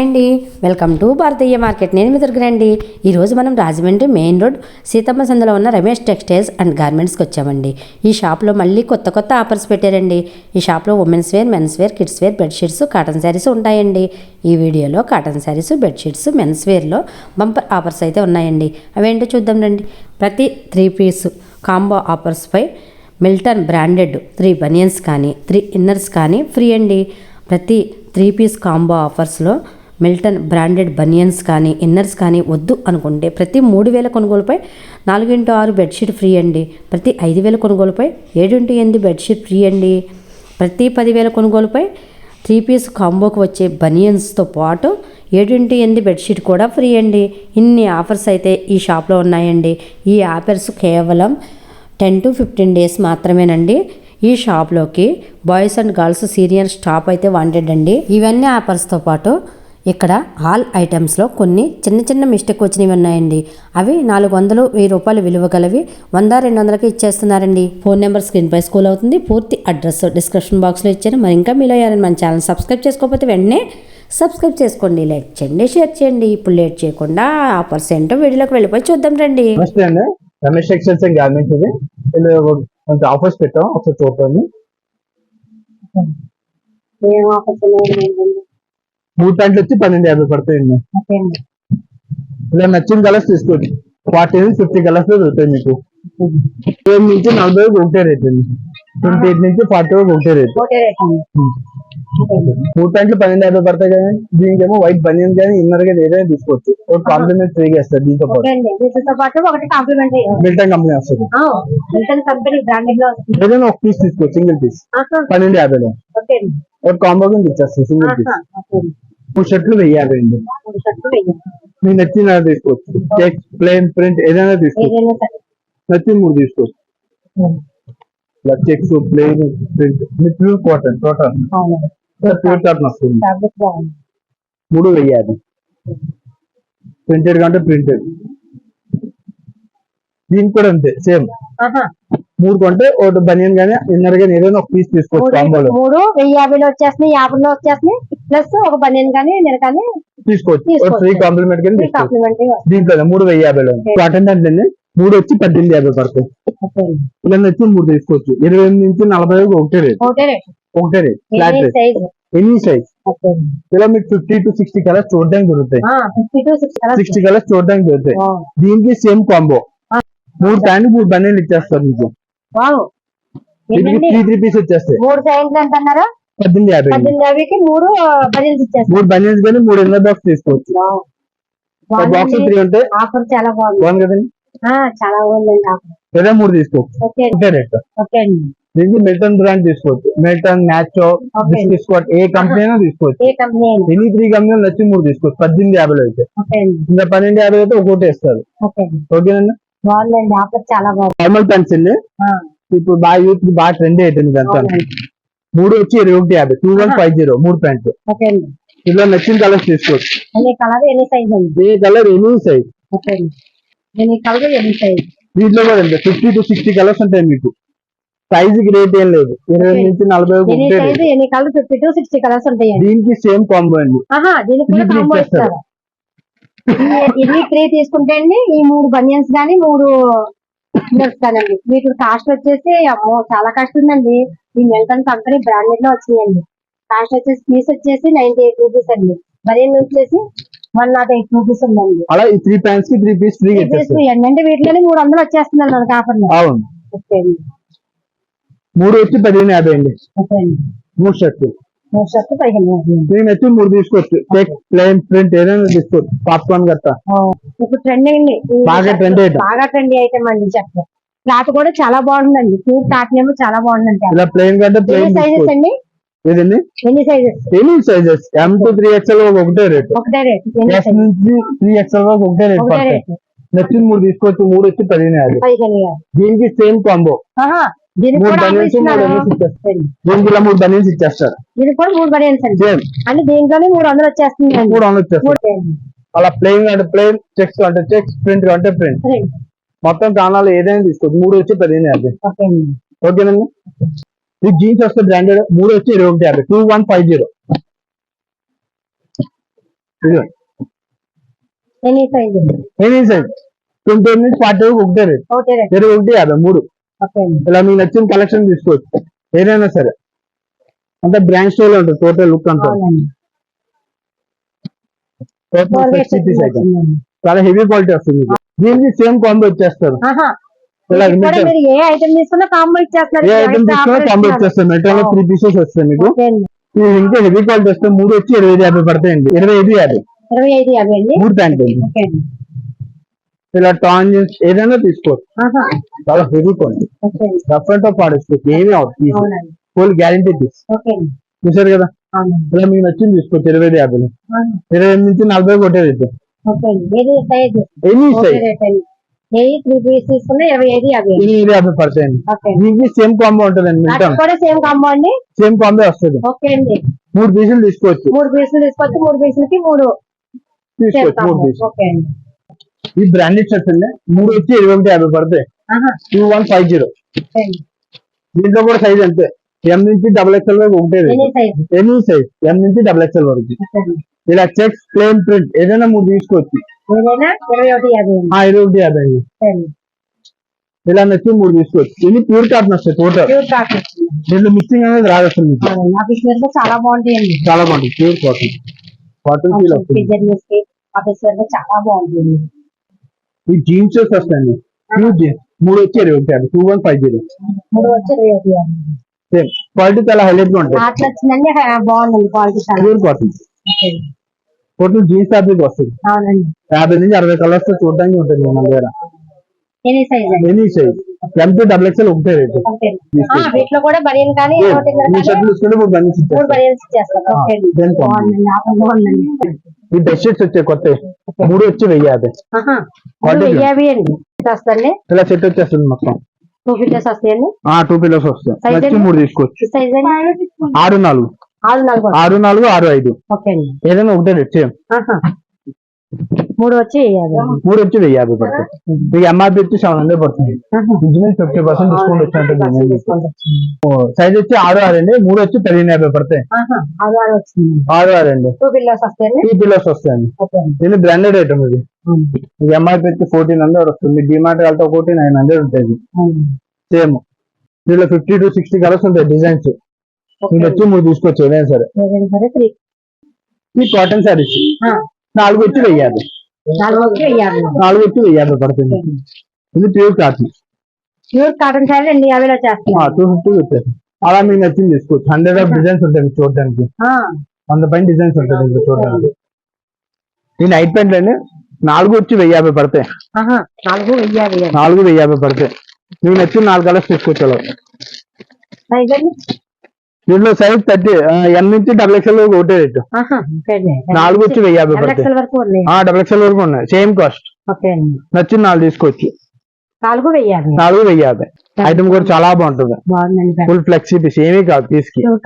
అండి welcome to Bharatiya market. నేను మీ దొరికినండి ఈరోజు మనం రాజమండ్రి మెయిన్ రోడ్ సీతమ్మ సందులో ఉన్న రమేష్ టెక్స్టైల్స్ అండ్ గార్మెంట్స్కి వచ్చామండి. ఈ షాప్లో మళ్ళీ కొత్త కొత్త ఆఫర్స్ పెట్టారండి. ఈ షాప్లో women's wear men's wear kids wear bedsheets cotton saris ఉంటాయండి. ఈ వీడియోలో కాటన్ శారీస్ బెడ్షీట్స్ మెన్స్ వేర్లో బంపర్ ఆఫర్స్ అయితే ఉన్నాయండి. అవేంటో చూద్దాం రండి. ప్రతి త్రీ పీస్ కాంబో ఆఫర్స్పై మిల్టన్ బ్రాండెడ్ త్రీ బనియన్స్ కానీ త్రీ ఇన్నర్స్ కానీ ఫ్రీ అండి. ప్రతి త్రీ పీస్ కాంబో ఆఫర్స్లో మిల్టన్ బ్రాండెడ్ బనియన్స్ కానీ ఇన్నర్స్ కానీ వద్దు అనుకుంటే ప్రతి మూడు వేల కొనుగోలుపై నాలుగు ఇంటూ ఆరు బెడ్షీట్ ఫ్రీ అండి. ప్రతి ఐదు వేల కొనుగోలుపై ఏడు ఇంటూ ఎనిమిది బెడ్షీట్ ఫ్రీ అండి. ప్రతి పదివేల కొనుగోలుపై త్రీ పీస్ కాంబోకి వచ్చే బనియన్స్తో పాటు ఏడింటి ఎనిమిది బెడ్షీట్ కూడా ఫ్రీ అండి. ఇన్ని ఆఫర్స్ అయితే ఈ షాప్లో ఉన్నాయండి. ఈ ఆఫర్స్ కేవలం టెన్ టు ఫిఫ్టీన్ డేస్ మాత్రమేనండి. ఈ షాప్లోకి boys and girls senior staff అయితే వాంటెడ్ అండి. ఇవన్నీ ఆఫర్స్తో పాటు ఇక్కడ ఆల్ ఐటమ్స్లో కొన్ని చిన్న చిన్న మిస్టేక్ వచ్చినవి ఉన్నాయండి. అవి నాలుగు వందలు వెయ్యి రూపాయలు విలువ గలవి. వంద రెండు వందలకి ఇచ్చేస్తున్నారండి. ఫోన్ నెంబర్ స్క్రీన్ పై స్కూల్ అవుతుంది. పూర్తి అడ్రస్ డిస్క్రిప్షన్ బాక్స్లో ఇచ్చాను. మరి ఇంకా మీలో ఎవరైనా మన ఛానల్ సబ్స్క్రైబ్ చేసుకోకపోతే వెంటనే సబ్స్క్రైబ్ చేసుకోండి. లైక్ చేయండి షేర్ చేయండి. ఇప్పుడు లేట్ చేయకుండా ఆఫర్స్ ఏంటో వీడియోలోకి వెళ్ళిపోయి చూద్దాం రండి. నమస్తే అండి. రమేష్ టెక్స్టైల్స్ అండ్ గార్మెంట్స్ ఇది ఇందులో కొంచెం ఆఫర్స్ పెట్టాం. ఒకసారి చూడండి ఏం ఆఫర్స్ ఉన్నాయి మూడు ప్యాంట్లు వచ్చి పన్నెండు యాభై పడతాయండి. ఇలా నచ్చిన కలర్స్ తీసుకోండి. ఫార్టీ నుంచి ఫిఫ్టీ కలర్స్ దొరుకుతాయి మీకు. ఇరవై నుంచి నలభై ఒకటే రేట్ అండి. ట్వంటీ ఎయిట్ నుంచి ఫార్టీ వరకు ఒకటే రేట్ మూడు ప్యాంట్లు పన్నెండు యాభై పడతాయి కానీ దీనికేమో వైట్ బనియన్ కానీ ఇన్నర్ కానీ ఏదైనా తీసుకోవచ్చు. ఒక కాంప్లిమెంట్ ఫ్రీగా ఇస్తారు దీంతో పాటు. మిల్టన్ కంపెనీ వస్తుంది. ఏదైనా ఒక పీస్ తీసుకోవచ్చు సింగిల్ పీస్ పన్నెండు యాభైలో. ఒక కాంబో కింద ఇచ్చేస్తారు సింగిల్ పీస్ మూడు షర్ట్లు వెయ్యి యాభై అండి మీకు నచ్చిన తీసుకోవచ్చు. చెక్ ప్లేన్ ప్రింట్ ఏదైనా తీసుకోవచ్చు. నచ్చిన మూడు తీసుకోవచ్చు. ఇలా checks plain print pure cotton అవును. ప్యూర్ కాటన్ వస్తుంది మూడు వెయ్యాలి. ప్రింటెడ్ కంటే ప్రింటెడ్ దీనికి కూడా అంతే సేమ్. మూడు కొంటే ఒకటి బనియన్ కానీ ఇన్నర్ కానీ ఏదైనా ఒక పీస్ తీసుకోవచ్చు కాంబోలో. మూడు వెయ్యి యాభైలో వచ్చేస్తున్నాయి యాభైలో వచ్చేస్తున్నాయి ప్లస్ ఒక బనియన్ కానీ నేను కానీ తీసుకోవచ్చు. ఫ్రీ కాంప్లిమెంట్ వస్తుంది దీంట్లో మూడు వెయ్యి యాభైలో. కాటన్ దాంట్లోనే మూడు వచ్చి పద్దెనిమిది యాభై పడతాయి. అండి ఇలా వచ్చి మూడు తీసుకోవచ్చు. ఇరవై ఎనిమిది నుంచి నలభై వరకు ఒకటే రేట్. ఒకటే rate. Rate. Flat rate size any size ఇలా మీకు ఫిఫ్టీ టు సిక్స్టీ కలర్స్ చూడడానికి దొరుకుతాయి. సిక్స్టీ కలర్స్ చూడడానికి దొరుకుతాయి. దీనికి సేమ్ కాంబో మూడు ప్యాంట్ మూడు బన్నీలు ఇచ్చేస్తారు మీకు. త్రీ త్రీ పీస్ వచ్చేస్తాయి. మూడు సైజులు అంటున్నారా? పద్దెనిమిది యాభై అండి. పద్దెనిమిది యాభైకి మూడు బనియన్స్ ఇచ్చేస్తారు. మూడు కానీ మూడు ఎన్నో బాక్స్ తీసుకోవచ్చు. బాక్స్. త్రీ ఆఫర్ చాలా బాగుంది. బాగుంది కదండి. చాలా బాగుందండి ఆఫర్. లేదా మూడు తీసుకోవచ్చు. ఓకే. అండి ఒకటే రేట్. ఓకే అండి. దీనికి మిల్టన్ బ్రాండ్ తీసుకోవచ్చు. Milton Okay. తీసుకోవచ్చు ఏ కంపెనీ అయినా తీసుకోవచ్చు. ఏ కంపెనీ అయినా. ఎనీ త్రీ కంపెనీలు నచ్చి మూడు తీసుకోవచ్చు. పద్దెనిమిది యాభైలో అయితే. ఇంకా పన్నెండు యాభై అయితే ఒకటి అండి. ఓకేనండి. బాగుందండి. ఆఫర్ చాలా బాగుంది. నార్మల్ పెన్స్ అండి? ఆ, ఇప్పుడు బాగా యూత్ బాగా ట్రెండ్ పెన్స్ అవునండి. మూడు వచ్చి ఇరవై ఒకటి యాభై. టూ వన్ ఫైవ్ జీరో మూడు ప్యాంట్లు. అండి. ఇందులో నచ్చిన కలర్స్ తీసుకోవచ్చు. కలర్ సైజ్ అండి? ఏ కలర్ ఎనీ సైజ్ అండి. కలర్ సైజ్ దీంట్లో కూడా అంతే. ఫిఫ్టీ టు సిక్స్టీ కలర్స్ ఉంటాయి మీకు. సైజ్కి రేట్ ఏం లేదు. ఇరవై. నుంచి నలభై ఎన్ని colour fifty to sixty colours ఉంటాయండి. దీనికి సేమ్ కాంబో అండి. దీనికి కూడా Three three కాంబో ఇచ్చేస్తారు. ఇస్తారు ఇవి- త్రీ తీసుకుంటే అండి ఈ మూడు బనియన్స్ కానీ మూడు ఇస్తానండి వీటి కాస్ట్ వచ్చేసి అమ్మో చాలా కాస్ట్ ఉందండి ఈ మెల్టన్ కంపెనీ బ్రాండెడ్లో వచ్చినాయండి. కాస్ట్ వచ్చేసి పీస్ వచ్చేసి నైన్టీ ఎయిట్ రూపీస్ అండి. బనియన్ వచ్చేసి వన్ నాట్ ఎయిట్ రూపీస్ ఉందండి. అలా ఈ త్రీ ప్యాంట్స్కి త్రీ పీస్ ఫ్రీగా పీస్ ఇచ్చేస్తారు అంటే వీటిలోనే మూడు వందలు వచ్చేస్తున్నాయి మనకి ఆఫర్లో. అవును. ఓకే అండి. మూడు వచ్చి పదిహేను యాభై అండి. ఓకే అండి. మూడు షర్ట్లు. మూడు షర్ట్ పదిహేను వేలు. దీని వచ్చి మూడు తీసుకోవచ్చు. చెక్ ప్లేన్ ప్రింట్ ఏదైనా తీసుకోవచ్చు పాప్కార్న్ గట్టా ఇప్పుడు ట్రెండ్ ఈ బాగా trend item. బాగా ట్రెండీ ఐటమ్ అండి షర్ట్ క్లాత్ కూడా చాలా బాగుందండి. ప్యూర్ కాటన్ ఏమో చాలా బాగుందండి ఇలా ప్లేన్ కంటే ఎన్ని ప్లేన్ సైజెస్ అండి? ఏదండి? ఎన్ని sizes any sizes M to three XL ఒకటే రేట్ ఒకటే రేట్ ఎన్ని ఎస్ సైజెస్ నుంచి త్రీ ఎక్స్ఎల్ వరకు ఒకటే రేట్ నచ్చిన మూడు తీసుకోవచ్చు. మూడు వచ్చి పదిహేను యాభై. దీనికి సేమ్ కాంబో దీనికి మూడు కూడా ఆఫర్ బనియన్స్ మూడు ఇస్తున్నారు ఎన్నోస్ ఇచ్చేస్తారు. దీనికి ఇలా మూడు బనియన్స్ ఇచ్చేస్తారు. దీనికి కూడా మూడు బనియన్స్ అండి. సేమ్. అంటే దీంట్లోనే మూడు వందలు వచ్చేస్తుంది మూడు వందలు అలా ప్లెయిన్ అంటే ప్లెయిన్ చెక్స్ అంటే చెక్స్ ప్రింట్ అంటే ప్రింట్ మొత్తం కాణాలు ఏదైనా తీసుకోవచ్చు. మూడు వచ్చి పదిహేను యాభై. ఓకే అండి. ఓకేనండి ఈ జీన్స్ వస్తే బ్రాండెడ్ మూడు వచ్చి ఇరవై ఒకటి యాభై. Two one five zero. Any size any size twenty forty ఒకటే రేట్. ఇరవై ఒకటి యాభై మూడు. ఇలా మీకు నచ్చిన కలెక్షన్ తీసుకోవచ్చు. ఏదైనా సరే. అంతా బ్రాండ్ స్టోర్లో ఉంటుంది టోటల్ లుక్ అంతా. వచ్చిందండి. చాలా హెవీ క్వాలిటీ వస్తుంది. దీనికి సేమ్ కాంబో. మీరు ఏ ఐటమ్ తీసుకున్నా కాంబో ఇచ్చేస్తున్నారు ఏ ఐటమ్ తీసుకున్నా కాంబో వచ్చేస్తారు మెటీరియల్ త్రీ పీసెస్ వస్తాయి మీకు. ఇంకా హెవీ క్వాలిటీ వస్తే మూడు వచ్చి ఇరవై ఐదు యాభై పడతాయండి. ఇరవై ఐదు యాభై. ఇరవై ఐదు యాభై అండి. మూడు ప్యాంట్ ఇలా టాన్ జీన్స్ ఏదైనా తీసుకోవచ్చు. చాలా హెవీ అండి రఫ్ అండ్ టఫ్ ఆడేసుకోవచ్చు ఏమీ అవుతుంది ఫుల్ గ్యారంటీ తీసి చూసారు కదా? ఇలా మీకు నచ్చింది తీసుకోవచ్చు ఇరవై ఐదు యాభై. ఇరవై ఎనిమిది నుంచి నలభై కొట్టే రేటు ఓకే. అండి ఏది size any okay size rate అండి. ఏ త్రీ పీస్ తీసుకున్నా ఇరవై ఐదు యాభై అండి ఎనిమిది యాభై పడతాయండి ఓకే. అండి దీనికి సేమ్ కాంబో సేమ్ కాంబో అండి? సేమ్ కాంబో వస్తుంది. ఓకే అండి. మూడు పీసులు తీసుకోవచ్చు. మూడు పీసులు తీసుకొచ్చి మూడు పీసులకి మూడు తీసుకోవచ్చు మూడు పీసులు ఈ బ్రాండెడ్ షర్ట్స్ అండి మూడు వచ్చి ఇరవై ఒకటి యాభై పడతాయి ఆహా. Two one five zero okay అండి దీంట్లో కూడా సైజ్ అంతే ఎం నుంచి డబుల్ ఎక్స్ఎల్ వరకు ఒకటే any size any size M నుంచి డబుల్ ఎక్స్ఎల్ వరకు ఓకే అండి ఇలా చెక్స్ ప్లేన్ ప్రింట్ ఏదైనా మూడు తీసుకోవచ్చు ఏదైనా ఇరవై ఒకటి యాభై అండి ఆ ఇరవై ఒకటి యాభై అండి ఓకే అండి ఇలా నచ్చి మూడు తీసుకోవచ్చు ఇది ప్యూర్ కాటన్ వస్తాయి టోటల్ ప్యూర్ కాటన్ వచ్చింది దీంట్లో మిక్సింగ్ అనేది రాదు అసలు మీకు అవునండి ఆఫీస్ వేర్లో చాలా బాగుంటాయండి చాలా బాగుంటుంది ప్యూర్ కాటన్ కాటన్ ఫీల్ వస్తుంది డిజైన్కి ఆఫీస్ వేర్లో చాలా బాగుంటుంది ఈ జీన్స్ వస్తాయండి. ప్యూర్ జీన్స్ మూడు వచ్చి ఇరవై ఒకటి టూ వన్ ఫైవ్ జీరో. మూడు వచ్చి ఇరవై ఒకటి యాభై సేమ్. క్వాలిటీ చాలా హైలైట్గా ఉంటుంది వచ్చిందండి బాగుందండి క్వాలిటీ చాలా. Pure cotton okay. Total jeans fabric వస్తుంది. యాభై నుంచి అరవై కలర్స్తో చూడడానికి ఉంటుంది మన దగ్గర. Any size M to double XL ఒకటే రేటు. వీటిలో కూడా బనియన్ కానీ మీ షర్ట్లు తీసుకుంటే మూడు ఇచ్చేస్తారు. ఈ బెడ్ షీట్స్ వచ్చాయి కొత్త మూడు వచ్చి వెయ్యి యాభై ఆహా. Quality వెయ్యి యాభై అండి. వస్తుంది ఇలా సెట్ వచ్చేస్తుంది మొత్తం. టూ ఫిఫ్టీస్ వస్తాయండి టూ పిల్లర్స్ వస్తాయి? మూడు తీసుకోవచ్చు. సైజ్ ఆరు నాలుగు. ఆరు నాలుగు. ఆరు నాలుగు ఆరు ఐదు. ఏదైనా ఒకటే రేట్ సేమ్. మూడు వచ్చి మూడు వచ్చి వెయ్యి యాభై పడుతుంది. మీకు ఎంఆర్పి వచ్చి సెవెన్ హండ్రెడ్ పడుతుంది. ఇంచుమించు ఫిఫ్టీ పర్సెంట్ డిస్కౌంట్ వచ్చినట్టు. సైజ్ వచ్చి ఆరు ఆరు అండి. మూడు వచ్చి పదిహేను యాభై పడతాయి. ఆరు ఆరు అండి. టూ పిల్లర్స్ వస్తాయండి? ఈ పిల్లర్స్ వస్తాయండి. ఇది బ్రాండెడ్ ఐటమ్ ఇది. ఎంఆర్పి వచ్చి ఫోర్టీన్ హండ్రెడ్ వస్తుంది. డిమార్ట్ వెళ్తే ఒకటి నైన్ హండ్రెడ్ ఉంటుంది. సేమ్ దీనిలో ఫిఫ్టీ టు సిక్స్టీ కలర్స్ ఉంటాయి డిజైన్స్ మీకు వచ్చి మూడు తీసుకోవచ్చు ఏదైనా సరే. ఈ కాటన్ శారీస్. నాలుగు వచ్చి వెయ్యి యాభై నాలుగు వచ్చి వెయ్యి యాభై నాలుగు వచ్చి వెయ్యి యాభై పడుతుంది. ఇది pure cotton pure cotton sari రెండు యాభైలో చేస్తున్నాం టూ ఫిఫ్టీ వచ్చేది అలా మీకు నచ్చింది తీసుకోవచ్చు. హండ్రెడ్ ఆఫ్ డిజైన్స్ ఉంటాయి చూడడానికి. వంద పైన డిజైన్స్ ఉంటుంది ఇంకా చూడడానికి. ఈ నైట్ ప్యాంట్లు అండి నాలుగు వచ్చి వెయ్యి యాభై పడతాయి. నాలుగు వెయ్యి. నాలుగు వెయ్యి యాభై పడతాయి. మీకు నచ్చిన నాలుగు కలర్స్ అండి దీంట్లో సైజ్ థర్టీ ఎన్ నుంచి డబుల్ ఎక్స్ఎల్ వరకు ఒకటే రేటు. నాలుగు వచ్చి వెయ్యి యాభై డబల్ ఎక్స్ఎల్ వరకు ఉన్నాయి ఆ డబుల్ ఎక్స్ఎల్ వరకు ఉన్నాయి. సేమ్ కాస్ట్ నచ్చిన నాలుగు తీసుకోవచ్చు నాలుగు వెయ్యి యాభై. ఐటమ్ కూడా చాలా బాగుంటుంది. ఫుల్ ఫ్లెక్సీ పీస్ ఏమీ కాదు పీస్కి ప్యూర్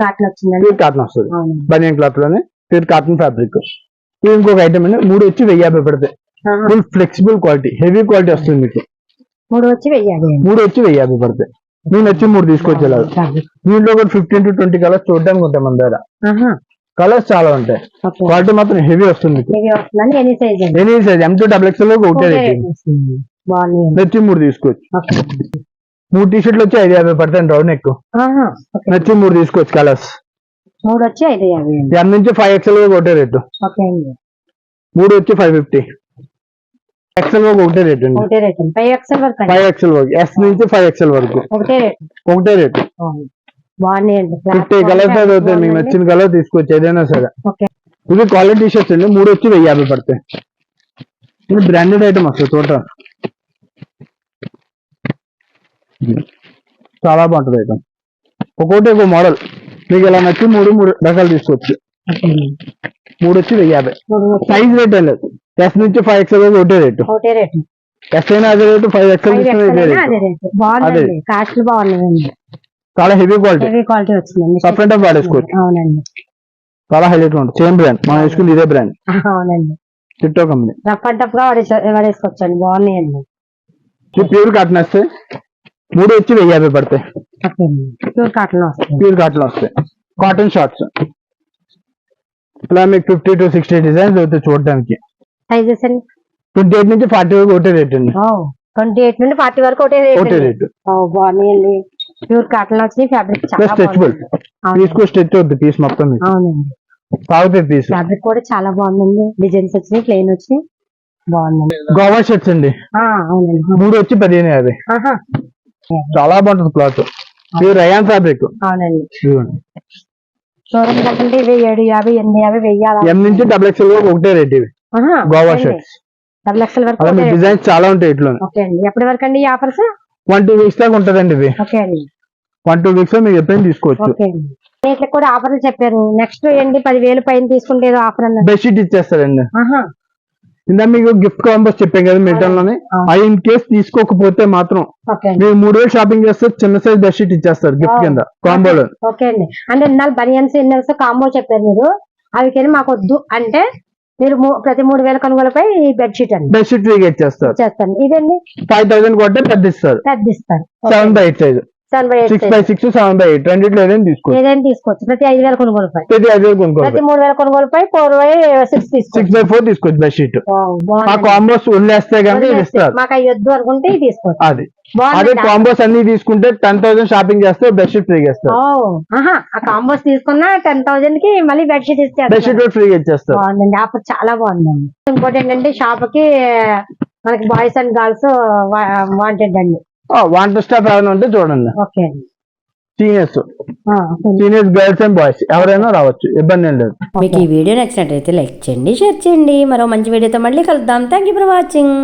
కాటన్ వస్తుంది. బనియన్ క్లాత్లోనే ప్యూర్ కాటన్ ఫ్యాబ్రిక్ ఇది ఇంకొక ఐటమ్ అండి. మూడు వచ్చి వెయ్యి యాభై పడతాయి. Full flexible quality heavy quality వస్తుంది మీకు. మూడు వచ్చి వెయ్యి యాభై మూడు వచ్చి వెయ్యి యాభై పడతాయి. మీకు నచ్చి మూడు తీసుకొచ్చి ఇలా దీంట్లో కూడా ఫిఫ్టీన్ టు ట్వంటీ కలర్స్ చూడడానికి ఉంటాయి మన దగ్గర. కలర్స్ చాలా ఉంటాయి. క్వాలిటీ మాత్రం హెవీ వస్తుంది ఎనీ సైజ్ అండి. Any size M to double XL ఒకటే నచ్చి మూడు తీసుకోవచ్చు మూడు టీ షర్ట్లు వచ్చి ఐదు యాభై పడతాయి రౌండ్ ఎక్కువ నచ్చి మూడు తీసుకోవచ్చు కలర్స్ మూడు వచ్చి ఐదు యాభై అండి. ఎం నుంచి ఫైవ్ ఎక్స్ఎల్ ఒకటే రేటు. మూడు వచ్చి ఫైవ్ ఫిఫ్టీ ఎక్స్ఎల్ వరకు ఒకటే రేట్ అండి. ఒకటే రేట్ ఫైవ్ ఎక్స్ఎల్ వరకు ఫైవ్ ఎక్స్ఎల్ వరకు ఎస్ నుంచి ఫైవ్ ఎక్స్ఎల్ వరకు ఒకటే రేట్ ఒకటే రేట్ అవును. బాగున్నాయండి. ఫిఫ్టీ కలర్స్ అయితే అవుతాయి. మీకు నచ్చిన కలర్ తీసుకోవచ్చు ఏదైనా సరే. ఇది క్వాలిటీ షర్ట్స్ అండి. మూడు వచ్చి వెయ్యి యాభై పడతాయి ఇది బ్రాండెడ్ ఐటమ్ వస్తుంది టోటల్ చాలా బాగుంటుంది ఐటమ్ ఒక్కొక్కటి ఒక మోడల్ మీకు ఇలా నచ్చి మూడు మూడు రకాలు తీసుకోవచ్చు. మూడు వచ్చి వెయ్యి యాభై. సైజ్ రేట్ లేదు. ఎస్ నుంచి ఫైవ్ ఎక్స్ఎల్ ఒకటే రేటు ఒకటే రేట్ ఎస్ అయినా అదే రేటు ఫైవ్ ఎక్స్ఎల్ అదే రేట్ బాగుందండి. కాస్ట్లు బాగున్నాయండి. చాలా హెవీ క్వాలిటీ హెవీ క్వాలిటీ వచ్చిందండి. సఫ్ అండ్ వాడేసుకోవచ్చు అవునండి. చాలా హైలైట్ ఉంటుంది సేమ్ బ్రాండ్ మనం వేసుకుంది ఇదే బ్రాండ్ అవునండి. టిట్టో కంపెనీ రఫ్ అండ్ టఫ్గా వాడేసు వాడేసుకోవచ్చండి బాగున్నాయండి. ప్యూర్ కాటన్ వస్తాయి మూడు వచ్చి వెయ్యి యాభై పడతాయి. అండి. ప్యూర్ కాటన్ వస్తుంది ప్యూర్ కాటన్ వస్తాయి. కాటన్ షార్ట్స్ ఇలా మీకు ఫిఫ్టీ టు సిక్స్టీ డిజైన్స్ అవుతాయి చూడడానికి సైజెస్ అండి ట్వంటీ ఎయిట్ నుంచి ఫార్టీ వరకు ఒకటే రేట్ అండి. ట్వంటీ ఎయిట్ నుండి ఫార్టీ వరకు ఒకటే ఒకటే రేట్ రేట్ బాగున్నాయండి ప్యూర్ కాటన్ వచ్చినాయి ఫ్యాబ్రిక్ చాలా స్ట్రెచబుల్ బాగుంది. తీసుకు స్ట్రెచ్ అవుతుంది పీస్ మొత్తం అవునండి. సాగుతుంది పీస్ ఫ్యాబ్రిక్ కూడా చాలా బాగుందండి. డిజైన్స్ వచ్చినాయి ప్లెయిన్ వచ్చినాయి. బాగుందండి. గోవా షర్ట్స్ అండి. అవునండి. మూడు వచ్చి పదిహేను యాభై. చాలా బాగుంటుంది క్లాత్ ప్యూర్ రయాన్ ఫ్యాబ్రిక్ అవునండి. షోరూమ్ కంటే ఇవి ఏడు యాభై ఎనిమిది యాభై వెయ్యి అలా ఎం నుంచి డబుల్ ఎక్స్ఎల్ ఒకటే రేట్ ఇవి. గోవా. షర్ట్స్. డబుల్ వరకు. డిజైన్స్ చాలా ఉంటాయి ఇట్లా ఓకే అండి. ఎప్పటి వరకు అండి ఈ ఆఫర్స్? వన్ టూ వీక్స్ దాకా ఉంటదండి ఇది. ఓకే అండి. వన్ టూ వీక్స్లో మీకు ఎప్పుడైనా తీసుకోవచ్చు. వీటికి కూడా ఆఫర్లు చెప్పారు. నెక్స్ట్ ఏంటి? పదివేలు పైన తీసుకుంటే ఏదో ఆఫర్ అన్నారు బెడ్షీట్ ఇచ్చేస్తారండి. ఇందా మీకు గిఫ్ట్ కాంబోస్ చెప్పాం కదా మిల్టన్లోనే. అవి ఇన్ కేస్ తీసుకోకపోతే మాత్రం మీరు మూడు వేలు షాపింగ్ చేస్తే చిన్న సైజ్ బెడ్షీట్ ఇచ్చేస్తారు గిఫ్ట్. కింద కాంబోలో. ఓకే అండి. అంటే ఇన్నాళ్ళు బనియన్స్ ఇన్నర్స్ కాంబో చెప్పారు మీరు. అవి కానీ మాకు వద్దు. అంటే మీరు ప్రతి మూడు వేల కొనుగోలుపై ఈ బెడ్షీట్ అండి. బెడ్షీట్ ఇచ్చేస్తారు చేస్తాను. ఇదండి. ఫైవ్ థౌసండ్ కొట్టే పెద్ద ఇస్తారు. పెద్ద ఇస్తారు. Seven by eight size. Seven by eight six by six seven by eight రెండిట్లో ఏదైనా తీసుకోవచ్చు. ఏదైనా తీసుకోవచ్చు. ప్రతి ఐదు వేల కొనుగోలుపై ప్రతి ఐదు వేలు కొనుక్కోవాలి ప్రతి మూడు వేల కొనుగోలుపై four by six by four తీసుకోవచ్చు బెడ్షీట్ ఓ, ఆ బాగుందండి. కాంబోస్ వదిలేస్తే కనుక ఇస్తారు. మాకు అవి వద్దు అనుకుంటే ఇది తీసుకోవచ్చు. అది. కాంబోస్ అన్ని తీసుకుంటే టెన్ థౌసండ్ షాపింగ్ చేస్తే బెడ్షీట్ ఫ్రీగా ఇస్తారు. ఓ, ఆహా ఆ కాంబోస్ తీసుకున్నా టెన్ థౌసండ్కి మళ్ళీ బెడ్షీట్ ఇచ్చేస్తారు. బెడ్షీట్ ఫ్రీగా ఇచ్చేస్తారు. బాగుందండి. ఆఫర్ చాలా బాగుందండి ఇంకోటి ఏంటంటే షాప్కి మనకి బాయ్స్ అండ్ గర్ల్స్ వాంటెడ్ అండి. వాంటర్ స్టాఫ్ ఏమైనా ఉంటే చూడండి. సీనియర్స్ ఆ, సీనియర్స్ గర్ల్స్ అండ్ బాయ్స్ ఎవరైనా రావచ్చు ఇబ్బంది ఏం లేదు. మీకు ఈ వీడియో నచ్చినట్టయితే లైక్ చేయండి షేర్ చేయండి. మరో మంచి వీడియోతో మళ్ళీ కలుద్దాం. Thank you for watching